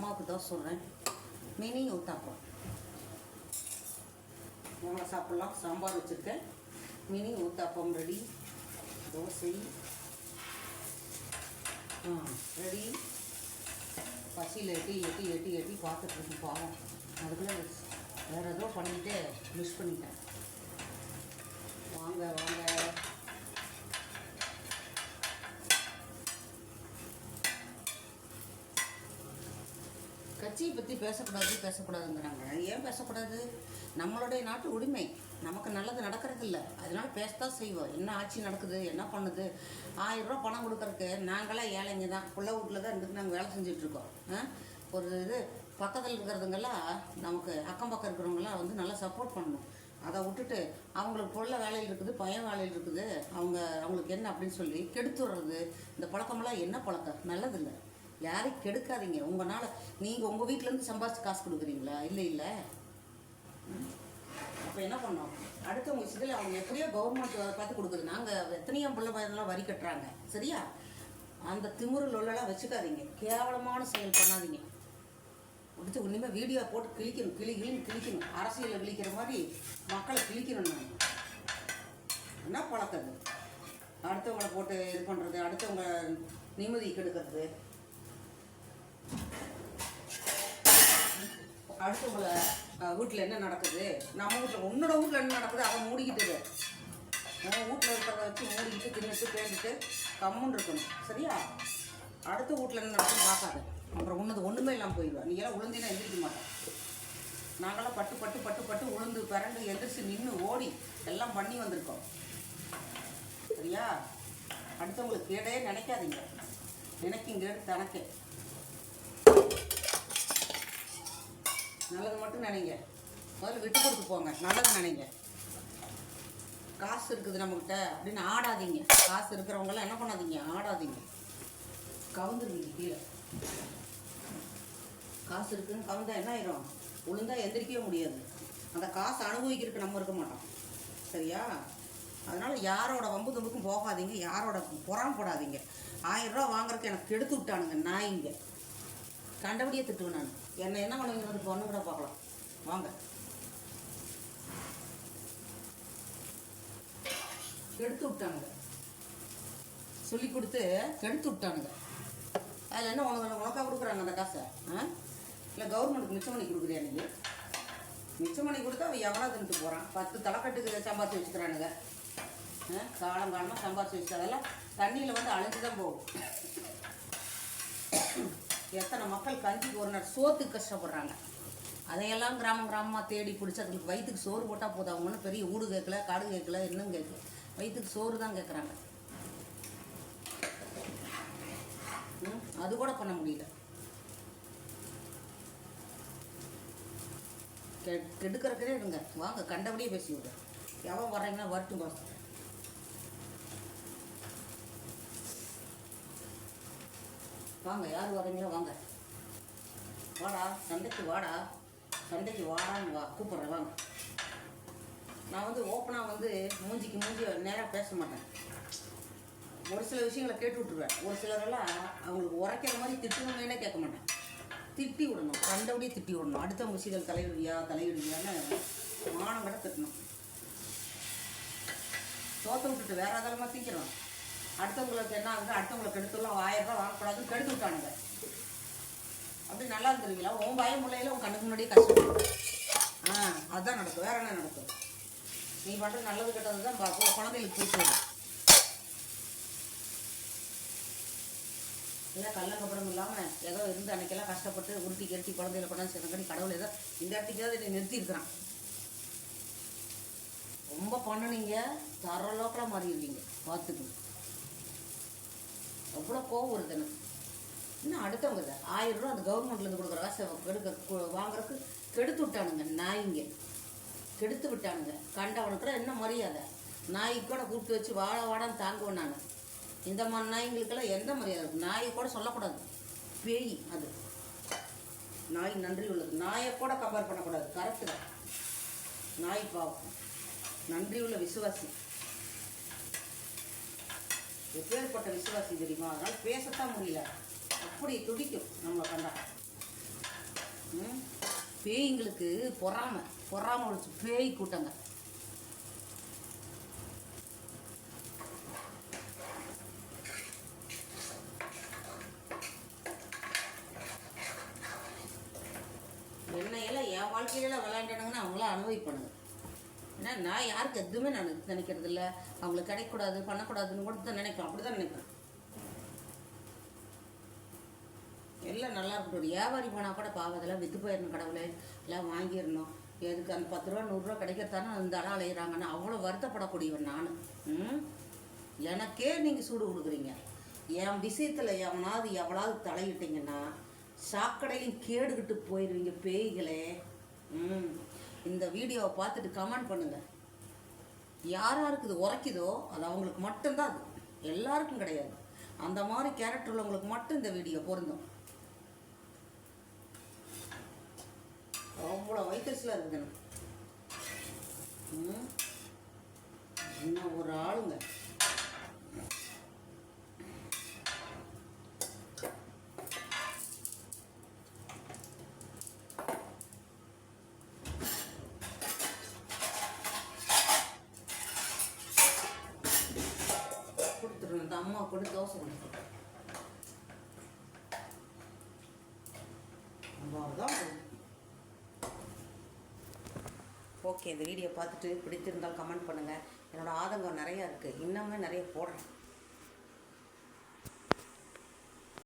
அம்மாவுக்கு தோசை சொல்கிறேன் மினி ஊத்தாப்பம். வாங்க சாப்பிட்லாம். சாம்பார் வச்சுருக்கேன். Mini uttapam ready dosa. Ready பசியில் எட்டி எட்டி எட்டி எட்டி பார்த்துட்ருக்கு பாவம். அதுக்குள்ளே வேறு ஏதோ பண்ணிட்டு மிஸ் பண்ணிட்டேன். வாங்க வாங்க. கட்சியை பற்றி பேசக்கூடாது பேசக்கூடாதுங்கிறாங்க. ஏன் பேசக்கூடாது? நம்மளுடைய நாட்டு உரிமை. நமக்கு நல்லது நடக்கிறது இல்லை அதனால பேசத்தான் செய்வோம். என்ன ஆட்சி நடக்குது? என்ன பண்ணுது? ஆயிரம் ரூபா பணம் கொடுக்கறக்கு நாங்களாம் ஏழைங்க தான். பிள்ளை வீட்டில் தான் இருந்துட்டு நாங்கள் வேலை செஞ்சுட்ருக்கோம் ஒரு இது பக்கத்தில் இருக்கிறதுங்கெல்லாம் நமக்கு அக்கம் பக்கம் இருக்கிறவங்களாம் வந்து நல்லா சப்போர்ட் பண்ணணும். அதை விட்டுட்டு அவங்களுக்கு பொருள வேலையில் இருக்குது பயம் வேலையில் இருக்குது. அவங்க அவங்களுக்கு என்ன அப்படின்னு சொல்லி கெடுத்து விடுறது. இந்த பழக்கமெல்லாம் என்ன பழக்கம்? நல்லதில்லை. யாரையும் கெடுக்காதீங்க. உங்களால் நீங்கள் உங்கள் வீட்டிலேருந்து சம்பாதிச்சு காசு கொடுக்குறீங்களா? இல்லை இல்லை. அப்போ என்ன பண்ணோம் அடுத்தவங்க விஷயத்தில் அவங்க எப்படியோ கவர்மெண்ட் பார்த்து கொடுக்குது. நாங்கள் எத்தனையோ பிள்ளை பையனெல்லாம் வரி கட்டுறாங்க. சரியா? அந்த திமிரு லொல்லெல்லாம் வச்சுக்காதீங்க. கேவலமான செயல் பண்ணாதீங்க. முடிச்சு இனிமேல் வீடியோ போட்டு கிழிக்கணும். கிளி கிளின்னு கிழிக்கணும். அரசியலில் கிழிக்கிற மாதிரி மக்களை கிழிக்கணும் நான். என்ன பழக்கம் அடுத்தவங்களை போட்டு இது பண்ணுறது அடுத்தவங்க நிம்மதி கெடுக்கிறது. அடுத்தவங்கள வீட்டில் என்ன நடக்குது? நம்ம வீட்டில் உன்னோட வீட்டில் என்ன நடக்குது? அதை மூடிக்கிட்டு நம்ம வீட்டில் இருக்கிறத வச்சு மூடிக்கிட்டு தின்னுட்டு பேசிட்டு கம்முன்னு இருக்கணும். சரியா? அடுத்த வீட்டில் என்ன நடக்குன்னு பார்க்காது. அப்புறம் உன்னது ஒன்றுமே இல்லாமல் போயிடுவா. நீ எல்லாம் உளுந்தினா எந்திரிக்க மாட்டேன் நாங்களாம் பட்டு பட்டு பட்டு பட்டு உளுந்து பிறண்டு எந்திரிச்சு நின்று ஓடி எல்லாம் பண்ணி வந்திருக்கோம். சரியா? அடுத்தவங்களுக்கு கேடே நினைக்காதீங்க. நினைக்கிங்க தனக்கே. நல்லது மட்டும் நினைங்க. முதல்ல விட்டு கொடுத்து போங்க. நல்லது நினைங்க. காசு இருக்குது நம்மக்கிட்ட அப்படின்னு ஆடாதீங்க. காசு இருக்கிறவங்களாம் என்ன பண்ணாதீங்க? ஆடாதீங்க. கவுந்துருவீங்க கீழே. காசு இருக்குன்னு கவுந்தா என்ன ஆயிரும்? உளுந்தா எந்திரிக்கவே முடியாது. அந்த காசு அனுபவிக்கிறதுக்கு நம்ம இருக்க மாட்டோம். சரியா? அதனால் யாரோட வம்பு தும்புக்கும் போகாதீங்க. யாரோட புறாம போடாதீங்க ஆயிரம் ரூபா வாங்குறதுக்கு எனக்கு கெடுத்து விட்டானுங்க. நாய்ங்க. கண்டபடியே திட்டுவேன் நான். என்ன என்ன பண்ணுவீங்கிறது பொண்ணு கூட பார்க்கலாம் வாங்க. கெடுத்து விட்டானுங்க. சொல்லி கொடுத்து கெடுத்து விட்டானுங்க. அதில் என்ன உனக்கு உனக்கா கொடுக்குறாங்க அந்த காசை? ஆ? இல்லை கவர்மெண்ட்டுக்கு மிச்சம் பண்ணி கொடுக்குறியா நீ மிச்சம் பண்ணி கொடுத்தா அவன் எவனா தின்ட்டு போகிறான் பத்து தலைக்கட்டுக்கு சம்பாதிச்சு வச்சுக்கிறானுங்க. ஆ? காலம் காலமாக சம்பாதிச்சு வச்சு அதெல்லாம் தண்ணியில் வந்து அழிஞ்சு தான் போகும். எத்தனை மக்கள் கஞ்சிக்கு ஒரு நாள் சோத்துக்கு கஷ்டப்படுறாங்க. அதையெல்லாம் கிராமம் கிராமமாக தேடி பிடிச்சி அதுங்களுக்கு வயிற்றுக்கு சோறு போட்டால் போதும். அவங்க ஒன்றும் பெரிய ஊடு கேட்கல காடு கேட்கல இன்னும் கேட்கல. வயிற்றுக்கு சோறு தான் கேட்குறாங்க. ம், அது கூட பண்ண முடியல. கெ கெடுக்கிறக்கே இருங்க. வாங்க கண்டபடியே பேசி விடுறேன் எவன் வர்றீங்கன்னா வரட்டும் வாங்க யார் வரீங்களோ வாங்க. வாடா சந்தைக்கு வாடா. சந்தைக்கு வாடான்னு வா கூப்பிட்றேன் வாங்க. நான் வந்து ஓப்பனாக வந்து மூஞ்சிக்கு மூஞ்சி நேராக பேச மாட்டேன். ஒரு சில விஷயங்களை கேட்டு விட்ருவேன் ஒரு சிலரெல்லாம் அவங்களுக்கு உரைக்கிற மாதிரி திட்டணுமேனே கேட்க மாட்டேன். திட்டி விடணும் கண்டபடியே திட்டி விடணும். அடுத்த முசிகள் தலையிடுவியா தலையிடுவியான்னு மானம் கூட திட்டணும். தோத்த விட்டுட்டு வேற அதெல்லாம் திங்கிறோம் அடுத்தவங்களுக்கு என்ன ஆகுது அடுத்தவங்களை கெடுத்துலாம் ஆயிரம் ரூபாய் வாங்கக்கூடாதுன்னு கெடுத்து விட்டானுங்க அப்படி நல்லா இருந்துருவீங்களா உன் பயம் பிள்ளையில உன் கண்ணுக்கு முன்னாடியே கஷ்டம் ஆ அதுதான் நடக்கும். வேற என்ன நடக்கும்? நீ பண்ணுறது நல்லது கெட்டது தான் பார்க்கும். குழந்தைகளுக்கு போய் இல்லை கள்ளங்கப்படம் இல்லாமல் ஏதோ இருந்து அன்னைக்கெல்லாம் கஷ்டப்பட்டு உருட்டி கெட்டி குழந்தையில கொண்டாந்து சேர்ந்தங்கடி கடவுள் ஏதோ இந்த இடத்துக்காவது நீ நிறுத்தியிருக்கிறான். ரொம்ப பண்ணுனீங்க தரலோக்கெல்லாம் மாறிடுவீங்க பார்த்துக்குங்க. அவ்வளோ கோவம் வருது எனக்கு. இன்னும் அடுத்தவங்க இதை ஆயிரம் ரூபா அந்த கவர்மெண்ட்லேருந்து கொடுக்குற காசை கெடுக்க வாங்குறதுக்கு கெடுத்து விட்டானுங்க நாய்ங்க. கெடுத்து விட்டானுங்க. கண்டவனுக்குலாம் என்ன மரியாதை? நாய்க்கு கூட கூப்பிட்டு வச்சு வாழ வாடான்னு தாங்குவேன் நான். இந்த மாதிரி நாய்ங்களுக்கெல்லாம் எந்த மரியாதை? நாயை கூட சொல்லக்கூடாது. பேய் அது. நாய் நன்றி உள்ளது. நாயை கூட கம்பேர் பண்ணக்கூடாது. கரெக்டு தான். நாய் பாவம். நன்றி உள்ள விசுவாசி. எப்பேற்பட்ட விசுவாசி தெரியுமா? அதனால் பேசத்தான் முடியல. அப்படி துடிக்கும் நம்மளை கண்டா. ம்? பேய்ங்களுக்கு பொறாமை. பொறாமை ஒழிச்சு பேய் கூட்டங்க. என்னையெல்லாம் என் வாழ்க்கையில விளையாண்டானுங்கன்னா அவங்களாம் அனுபவிப்பானுங்க. ஏன்னா நான் யாருக்கு எதுவுமே நான் நினைக்கிறது இல்லை அவங்களுக்கு கிடைக்கக்கூடாது பண்ணக்கூடாதுன்னு கூட தான் நினைப்பேன். அப்படி தான் நினைப்பேன். எல்லாம் நல்லா இருக்கட்டும். வியாபாரி போனால் கூட பாவதெல்லாம் விற்று போயிடணும் கடவுளே. எல்லாம் வாங்கிடணும். எதுக்கு அந்த பத்து ரூபா நூறுரூவா கிடைக்கிறதானே அந்த அளவு அலையிறாங்கன்னு அவ்வளோ வருத்தப்படக்கூடியவன் நான். ம்? எனக்கே நீங்கள் சூடு கொடுக்குறீங்க. என் விஷயத்தில் எவனாவது எவ்வளாவது தலையிட்டீங்கன்னா சாக்கடையும் கேடுகிட்டு போயிடுவீங்க பேய்களே. ம். இந்த வீடியோவை பார்த்துட்டு கமெண்ட் பண்ணுங்கள் யார் யாருக்கு இது உரைக்குதோ அது அவங்களுக்கு மட்டும்தான் அது. எல்லாருக்கும் கிடையாது. அந்த மாதிரி கேரக்டர் உள்ளவங்களுக்கு மட்டும் இந்த வீடியோ பொருந்தும். அவ்வளோ வயிற்றுல இருக்குது எனக்கு ம். இன்னும் ஒரு ஆளுங்க கொடுத்துருங்க இந்த அம்மா கூட தோசை கொடுத்துருங்க அவ்வளோதான் ஓகே இந்த வீடியோ பார்த்துட்டு பிடித்திருந்தால் கமெண்ட் பண்ணுங்கள் என்னோட ஆதங்கம் நிறையா இருக்குது இன்னமுமே நிறைய போடுறேன்.